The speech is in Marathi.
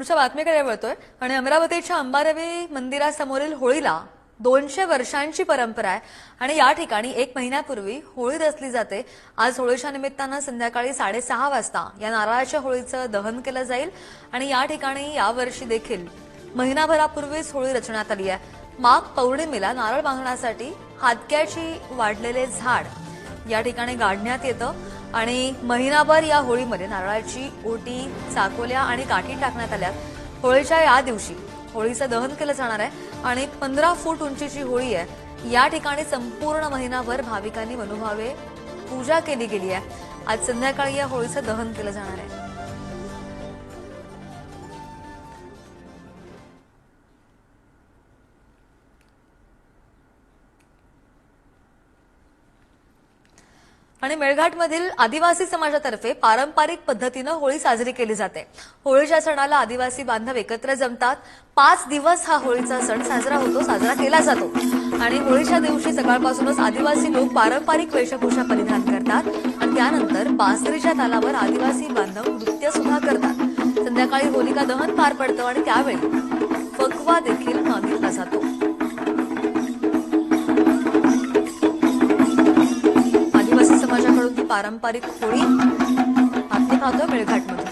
पुढच्या बातमीकडे वळतोय. आणि अमरावतीच्या अंबारवी मंदिरासमोरील होळीला दोनशे वर्षांची परंपरा आहे. आणि या ठिकाणी एक महिन्यापूर्वी होळी रचली जाते. आज होळीच्या निमित्तानं संध्याकाळी साडेसहा वाजता या नारळाच्या होळीचं दहन केलं जाईल. आणि या ठिकाणी यावर्षी देखील महिनाभरापूर्वीच होळी रचण्यात आली आहे. माघ पौर्णिमेला नारळ बांधण्यासाठी हातक्याची वाढलेले झाड या ठिकाणी गाडण्यात येतं. आणि महिनाभर या होळीमध्ये नारळाची ओटी चाकोल्या आणि काठी टाकण्यात आल्या. होळीच्या या दिवशी होळीचं दहन केलं जाणार आहे. आणि पंधरा फूट उंचीची होळी आहे. या ठिकाणी संपूर्ण महिनाभर भाविकांनी मनोभावे पूजा केली गेली आहे. आज संध्याकाळी या होळीचं दहन केलं जाणार आहे. आणि मेळघाटमधील आदिवासी समाजातर्फे पारंपरिक पद्धतीनं होळी साजरी केली जाते. होळीच्या सणाला आदिवासी बांधव एकत्र जमतात. पाच दिवस हा होळीचा सण साजरा होतो साजरा केला जातो. आणि होळीच्या दिवशी सकाळपासूनच आदिवासी लोक पारंपरिक वेशभूषा परिधान करतात आणि त्यानंतर बासरीच्या तालावर आदिवासी बांधव नृत्य सुद्धा करतात. संध्याकाळी होलिका दहन पार पडतं आणि त्यावेळी फकवा देखील मागितला जातो. पारंपरिक होळी बातमी पाहतोय मेळघाटमध्ये